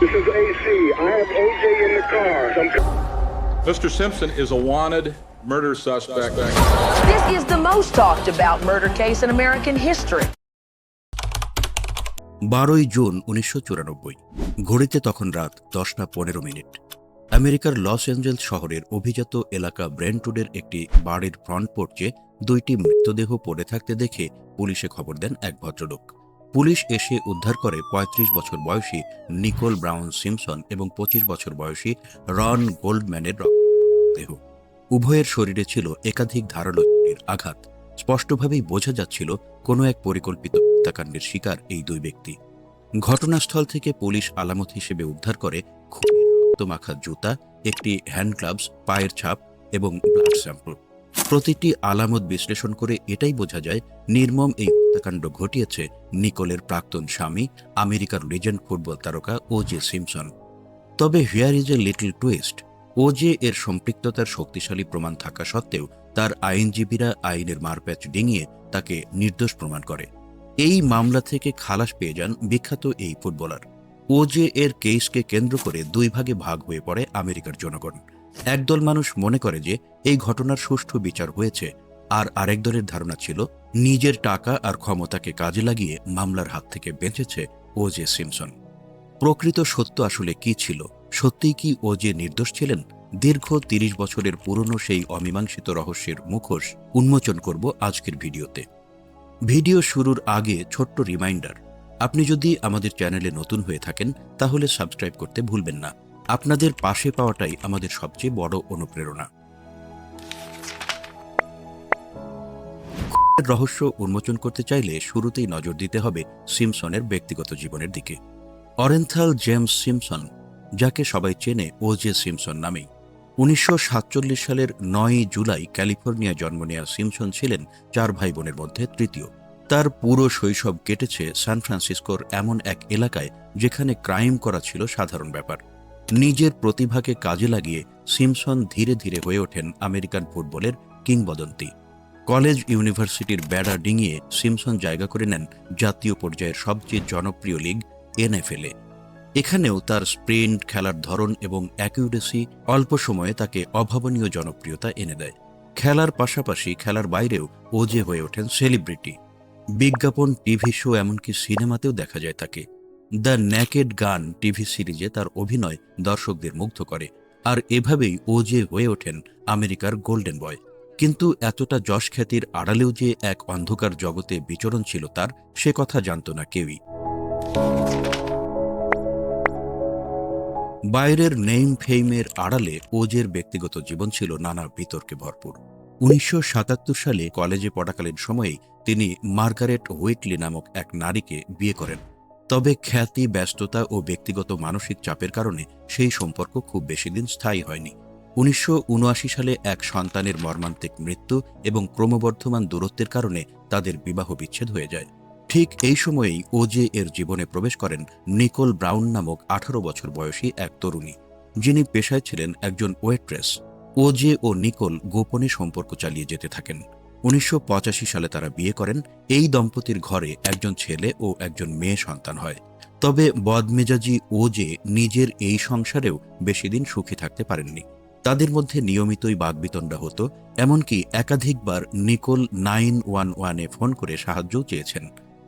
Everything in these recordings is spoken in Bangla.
This is AC. I have OJ in the car. Some Mr. Simpson is a wanted murder suspect. This is the most talked about murder case in American history. বারোই জুন উনিশশো চুরানব্বই ঘড়িতে তখন রাত দশটা পনেরো মিনিট আমেরিকার লস অ্যাঞ্জেলস শহরের অভিজাত এলাকা ব্রেন্টুডের একটি বাড়ির ফ্রন্ট পোর্চে দুইটি মৃতদেহ পড়ে থাকতে দেখে পুলিশে খবর দেন এক ভদ্রলোক পুলিশ এসে উদ্ধার করে ৩৫ বছর বয়সী নিকোল ব্রাউন সিমসন এবং ২৫ বছর বয়সী রন গোল্ডম্যানের দেহ। উভয়ের শরীরে ছিল একাধিক ধারালো আঘাত। স্পষ্টভাবেই বোঝা যাচ্ছিল কোনো এক পরিকল্পিত হত্যাকাণ্ডের শিকার এই দুই ব্যক্তি। ঘটনাস্থল থেকে পুলিশ আলামত হিসেবে উদ্ধার করে খুনের রক্তমাখা জুতা, একটি হ্যান্ড গ্লাভস, পায়ের ছাপ এবং ব্লাড স্যাম্পল। প্রতিটি আলামত বিশ্লেষণ করে এটাই বোঝা যায়, নির্মম এই হত্যাকাণ্ড ঘটিয়েছে নিকোলের প্রাক্তন স্বামী, আমেরিকার লিজেন্ড ফুটবল তারকা ও জে সিমসন তবে here is a little twist OJ এর সম্পৃক্ততার শক্তিশালী প্রমাণ থাকা সত্ত্বেও তার আইনজীবীরা আইনের মারপ্যাচ ডিঙিয়ে তাকে নির্দোষ প্রমাণ করে। এই মামলা থেকে খালাস পেয়ে যান বিখ্যাত এই ফুটবলার। ওজে এর কেসকে কেন্দ্র করে দুই ভাগে ভাগ হয়ে পড়ে আমেরিকার জনগণ। একদল মানুষ মনে করে যে এই ঘটনার সুষ্ঠু বিচার হয়েছে, আর আরেক দলের ধারণা ছিল নিজের টাকা আর ক্ষমতাকে কাজে লাগিয়ে মামলার হাত থেকে বেঁচেছে ওজে সিমসন। প্রকৃত সত্য আসলে কি ছিল? সত্যিই কি ও যে নির্দোষ ছিলেন? দীর্ঘ তিরিশ বছরের পুরনো সেই অমীমাংসিত রহস্যের মুখোশ উন্মোচন করব আজকের ভিডিওতে। ভিডিও শুরুর আগে ছোট্ট রিমাইন্ডার, আপনি যদি আমাদের চ্যানেলে নতুন হয়ে থাকেন তাহলে সাবস্ক্রাইব করতে ভুলবেন না। আপনাদের পাশে পাওয়াটাই আমাদের সবচেয়ে বড় অনুপ্রেরণা। রহস্য উন্মোচন করতে চাইলে শুরুতেই নজর দিতে হবে সিমসনের ব্যক্তিগত জীবনের দিকে। অরেন্থাল জেমস সিমসন, যাকে সবাই চেনে ও জে সিমসন নামেই, উনিশশো সাতচল্লিশ সালের নয়ই জুলাই ক্যালিফোর্নিয়ায় জন্ম নেওয়া সিমসন ছিলেন চার ভাই বোনের মধ্যে তৃতীয়। তার পুরো শৈশব কেটেছে সান ফ্রান্সিসকোর এমন এক এলাকায় যেখানে ক্রাইম করা ছিল সাধারণ ব্যাপার। নিজের প্রতিভাকে কাজে লাগিয়ে সিমসন ধীরে ধীরে হয়ে ওঠেন আমেরিকান ফুটবলের কিংবদন্তি। কলেজ ইউনিভার্সিটির বেড়া ডিঙিয়ে সিমসন জায়গা করে নেন জাতীয় পর্যায়ের সবচেয়ে জনপ্রিয় লিগ এনএফএলে এখানেও তার স্প্রিন্ট, খেলার ধরন এবং অ্যাকিউরেসি অল্প সময়ে তাকে অভাবনীয় জনপ্রিয়তা এনে দেয়। খেলার পাশাপাশি খেলার বাইরেও ওজে হয়ে ওঠেন সেলিব্রিটি। বিজ্ঞাপন, টিভি শো, এমনকি সিনেমাতেও দেখা যায় তাকে। দ্য ন্যাকেড গান টিভি সিরিজে তার অভিনয় দর্শকদের মুগ্ধ করে। আর এভাবেই ওজে হয়ে ওঠেন আমেরিকার গোল্ডেন বয়। কিন্তু এতটা যশ খ্যাতির আড়ালেও যে এক অন্ধকার জগতে বিচরণ ছিল তার, সে কথা জানত না কেউই। বাইরের নেইম ফেইমের আড়ালে ওজের ব্যক্তিগত জীবন ছিল নানা বিতর্কে ভরপুর। উনিশশো সাতাত্তর সালে কলেজে পড়াকালীন সময়েই তিনি মার্গারেট হুইটলি নামক এক নারীকে বিয়ে করেন। তবে খ্যাতি, ব্যস্ততা ও ব্যক্তিগত মানসিক চাপের কারণে সেই সম্পর্ক খুব বেশি দিন স্থায়ী হয়নি। উনিশশো উনআশি সালে এক সন্তানের মর্মান্তিক মৃত্যু এবং ক্রমবর্ধমান দূরত্বের কারণে তাদের বিবাহ বিচ্ছেদ হয়ে যায়। ঠিক এই সময়েই ওজে এর জীবনে প্রবেশ করেন নিকোল ব্রাউন নামক আঠারো বছর বয়সী এক তরুণী, যিনি পেশায় ছিলেন একজন ওয়েট্রেস। ওজে ও নিকোল গোপনে সম্পর্ক চালিয়ে যেতে থাকেন। উনিশশো পঁচাশি সালে তারা বিয়ে করেন। এই দম্পতির ঘরে একজন ছেলে ও একজন মেয়ে সন্তান হয়। তবে বদমেজাজি ওজে নিজের এই সংসারেও বেশিদিন সুখী থাকতে পারেননি। তাদের মধ্যে নিয়মিতই বাগবিতণ্ডা হতো, এমনকি একাধিকবার নিকোল নাইন ওয়ান ওয়ানে ফোন করে সাহায্যও চেয়েছেন।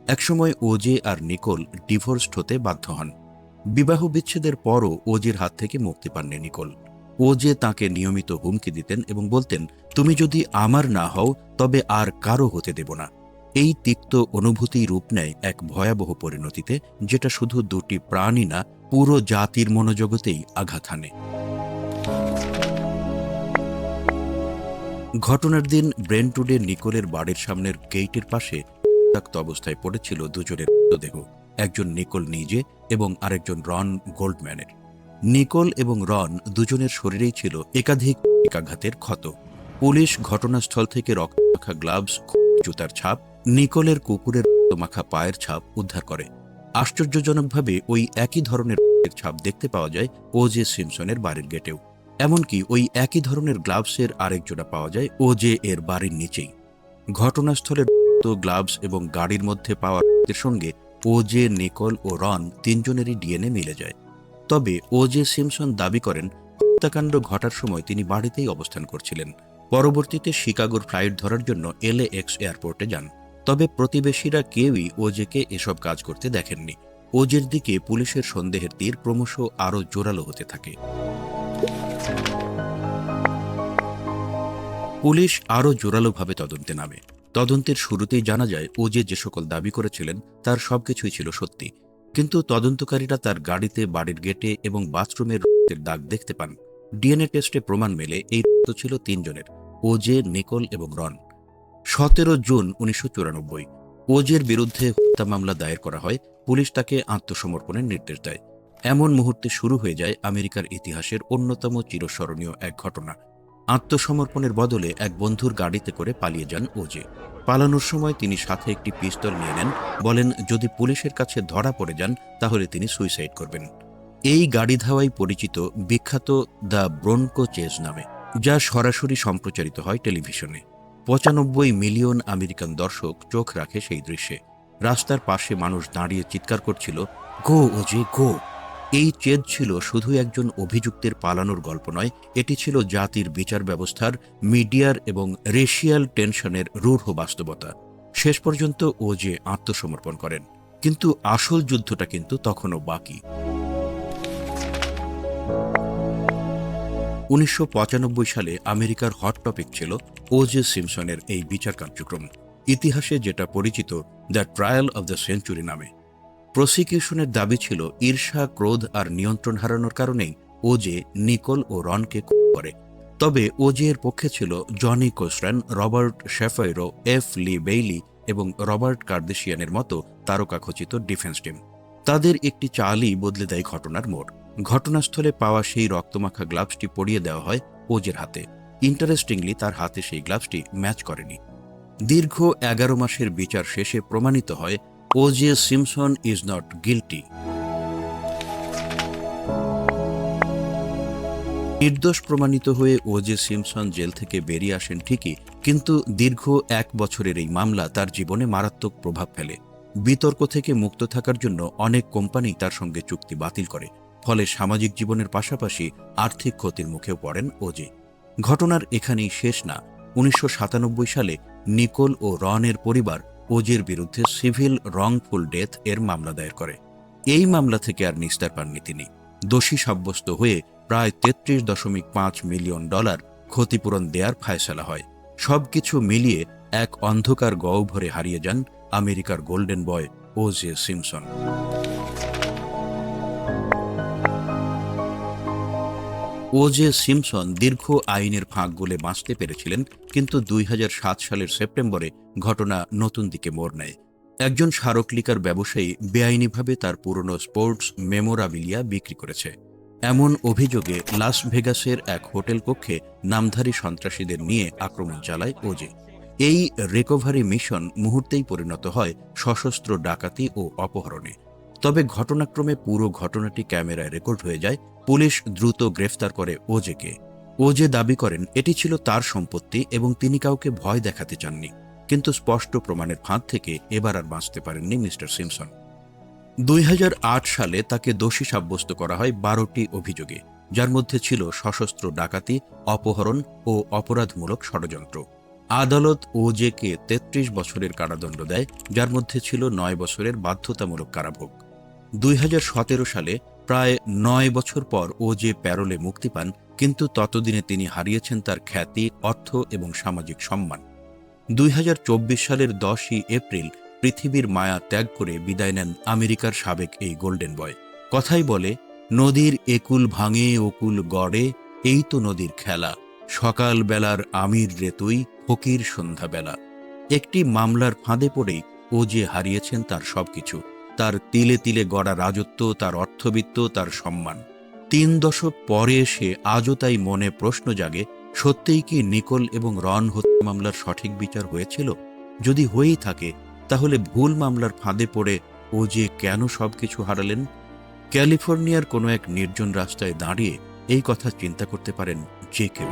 একসময় ওজে আর নিকোল ডিভোর্সড হতে বাধ্য হন। বিবাহ বিচ্ছেদের পরও ওজির হাত থেকে মুক্তি পাননি নিকোল। ওজে তাকে নিয়মিত হুমকি দিতেন এবং বলতেন, তুমি যদি আমার না হও, তবে আর কারও হতে দেব না। এই তিক্ত অনুভূতি রূপ নেয় এক ভয়াবহ পরিণতিতে, যেটা শুধু দুটি প্রাণী না, পুরো জাতির মনোজগতেই আঘাত হানে। ঘটনার দিন ব্রেন্টুডে নিকোলের বাড়ির সামনের গেইটের পাশে রক্তাক্ত অবস্থায় পড়েছিল দুজনের মৃতদেহ। একজন নিকোল নিজে এবং আরেকজন রন গোল্ডম্যানের। নিকোল এবং রন দুজনের শরীরেই ছিল একাধিক একাঘাতের ক্ষত। পুলিশ ঘটনাস্থল থেকে রক্তমাখা গ্লাভস জুতার ছাপ নিকোলের কুকুরের রক্তমাখা পায়ের ছাপ উদ্ধার করে। আশ্চর্যজনকভাবে ওই একই ধরনের ছাপ দেখতে পাওয়া যায় ও জে সিমসনের বাড়ির গেটেও। এমনকি ওই একই ধরনের গ্লাভসের আরেক জোড়া পাওয়া যায় ও জে এর বাড়ির নিচেই। ঘটনাস্থলের রক্ত, গ্লাভস এবং গাড়ির মধ্যে পাওয়া রক্তের সঙ্গে ও জে নিকল ও রন তিনজনেরই ডিএনএ মিলে যায়। তবে ও জে সিমসন দাবি করেন, হত্যাকাণ্ড ঘটার সময় তিনি বাড়িতেই অবস্থান করছিলেন। পরবর্তীতে শিকাগোর ফ্লাইট ধরার জন্য এলএ এক্স এয়ারপোর্টে যান। তবে প্রতিবেশীরা কেউই ওজেকে এসব কাজ করতে দেখেননি। ওজের দিকে পুলিশের সন্দেহের তীর ক্রমশ আরও জোরালো হতে থাকে। পুলিশ আরও জোরালোভাবে তদন্তে নামে। তদন্তের শুরুতেই জানা যায় ও যে যে সকল দাবি করেছিলেন, তার সবকিছুই ছিল সত্যি। কিন্তু তদন্তকারীরা তার গাড়িতে, বাড়ির গেটে এবং বাথরুমের রক্তের দাগ দেখতে পান। ডিএনএ টেস্টে প্রমাণ মেলে এই রক্ত ছিল তিনজনের, ওজে, নিকোল এবং রন। সতেরো জুন উনিশশো চুরানব্বই, ওজের বিরুদ্ধে হত্যা মামলা দায়ের করা হয়, পুলিশ তাকে আত্মসমর্পণের নির্দেশ দেয়। এমন মুহূর্তে শুরু হয়ে যায় আমেরিকার ইতিহাসের অন্যতম চিরস্মরণীয় এক ঘটনা। আত্মসমর্পণের বদলে এক বন্ধুর গাড়িতে করে পালিয়ে যান ওজে। পালানোর সময় তিনি সাথে একটি পিস্তল নিয়ে নেন। বলেন, যদি পুলিশের কাছে ধরা পড়ে যান, তাহলে তিনি সুইসাইড করবেন। এই গাড়ি ধাওয়াই পরিচিত বিখ্যাত দ্য ব্রোনকো চেজ নামে, যা সরাসরি সম্প্রচারিত হয় টেলিভিশনে। পঁচানব্বই মিলিয়ন আমেরিকান দর্শক চোখ রাখে সেই দৃশ্যে। রাস্তার পাশে মানুষ দাঁড়িয়ে চিৎকার করছিল, গো ওজে, গো! এই চেদ ছিল শুধু একজন অভিযুক্তের পালানোর গল্প নয়, এটি ছিল জাতির বিচার ব্যবস্থার, মিডিয়ার এবং রেশিয়াল টেনশনের রূঢ় বাস্তবতা। শেষ পর্যন্ত ও যে আত্মসমর্পণ করেন। কিন্তু আসল যুদ্ধটা কিন্তু তখনও বাকি। উনিশশো পঁচানব্বই সালে আমেরিকার হট টপিক ছিল ও জে সিমসনের এই বিচার কার্যক্রম। ইতিহাসে যেটা পরিচিত, the trial of the century নামে। প্রসিকিউশনের দাবি ছিল ঈর্ষা, ক্রোধ আর নিয়ন্ত্রণ হারানোর কারণেই ও যে নিকোল ও রনকে করে। তবে ওজে এর পক্ষে ছিল Johnnie Cochran, Robert Shapiro F Lee Bailey এবং রবার্ট কার্দেশিয়ানের মতো তারকাখচিত ডিফেন্স টিম। তাদের একটি চালই বদলে দেয় ঘটনার মোড়। ঘটনাস্থলে পাওয়া সেই রক্তমাখা গ্লাভসটি পরিয়ে দেওয়া হয় ওজের হাতে। ইন্টারেস্টিংলি তার হাতে সেই গ্লাভসটি ম্যাচ করেনি। দীর্ঘ এগারো মাসের বিচার শেষে প্রমাণিত হয় OJ Simpson is not guilty নির্দোষ প্রমাণিত হয়ে ওজে সিমসন জেল থেকে বেরিয়ে আসেন ঠিকই, কিন্তু দীর্ঘ এক বছরের এই মামলা তার জীবনে মারাত্মক প্রভাব ফেলে। বিতর্ক থেকে মুক্ত থাকার জন্য অনেক কোম্পানি তার সঙ্গে চুক্তি বাতিল করে, ফলে সামাজিক জীবনের পাশাপাশি আর্থিক ক্ষতির মুখেও পড়েন ওজে ঘটনার এখানেই শেষ না। উনিশশো সাতানব্বই সালে নিকোল ও রনের পরিবার ওজের বিরুদ্ধে সিভিল রংফুল ডেথ এর মামলা দায়ের করে। এই মামলা থেকে আর নিস্তার পাননি তিনি। দোষী সাব্যস্ত হয়ে প্রায় তেত্রিশ দশমিক পাঁচ মিলিয়ন ডলার ক্ষতিপূরণ দেয়ার ফায়সালা হয়। সবকিছু মিলিয়ে এক অন্ধকার গহ্বরে হারিয়ে যান আমেরিকার golden boy O J Simpson. O J Simpson দীর্ঘ আইনের ফাঁক গলে বাঁচতে পেরেছিলেন, কিন্তু দুই হাজার সাত সালের সেপ্টেম্বরে ঘটনা নতুন দিকে মোড় নেয়। একজন স্মারকলিকার ব্যবসায়ী বেআইনিভাবে তার পুরনো স্পোর্টস মেমোরাবিলিয়া বিক্রি করেছে। এমন অভিযোগে লাস ভেগাসের এক হোটেল কক্ষে নামধারী সন্ত্রাসীদের নিয়ে আক্রমণ চালায় ওজে এই রিকভারি মিশন মুহূর্তেই পরিণত হয় সশস্ত্র ডাকাতি ও অপহরণে। তবে ঘটনাক্রমে পুরো ঘটনাটি ক্যামেরায় রেকর্ড হয়ে যায় পুলিশ দ্রুত গ্রেফতার করে ওজেকে। ওজে দাবি করেন, এটি ছিল তার সম্পত্তি এবং তিনি কাউকে ভয় দেখাতে চাননি, কিন্তু স্পষ্ট প্রমাণের ফাঁদ থেকে এবার আর বাঁচতে পারেননি মিস্টার সিমসন। দুই হাজার আট সালে তাকে দোষী সাব্যস্ত করা হয় বারোটি অভিযোগে, যার মধ্যে ছিল সশস্ত্র ডাকাতি, অপহরণ ও অপরাধমূলক ষড়যন্ত্র। আদালত ওজেকে তেত্রিশ বছরের কারাদণ্ড দেয়, যার মধ্যে ছিল নয় বছরের বাধ্যতামূলক কারাভোগ। দুই হাজার সতেরো সালে প্রায় নয় বছর পর ও যে প্যারোলে মুক্তি পান, কিন্তু ততদিনে তিনি হারিয়েছেন তার খ্যাতি, অর্থ এবং সামাজিক সম্মান। দুই হাজার চব্বিশ সালের দশই এপ্রিল পৃথিবীর মায়া ত্যাগ করে বিদায় নেন আমেরিকার সাবেক এই গোল্ডেন বয়। কথাই বলে, নদীর একুল ভাঙে ওকুল গড়ে, এই তো নদীর খেলা। সকাল বেলার আমির রেতুই ফকির সন্ধ্যাবেলা। একটি মামলার ফাঁদে পড়েই ও যে হারিয়েছেন তার সবকিছু। তার তিলে তিলে গড়া রাজত্ব, তার অর্থবিত্ত, তার সম্মান। তিন দশক পরে এসে আজও তাই মনে প্রশ্ন জাগে, সত্যিই কি নিকোল এবং রন হত্যা মামলার সঠিক বিচার হয়েছিল? যদি হয়েই থাকে, তাহলে ভুল মামলার ফাঁদে পড়ে ও যে কেন সবকিছু হারালেন? ক্যালিফোর্নিয়ার কোনো এক নির্জন রাস্তায় দাঁড়িয়ে এই কথা চিন্তা করতে পারেন যে কেউ।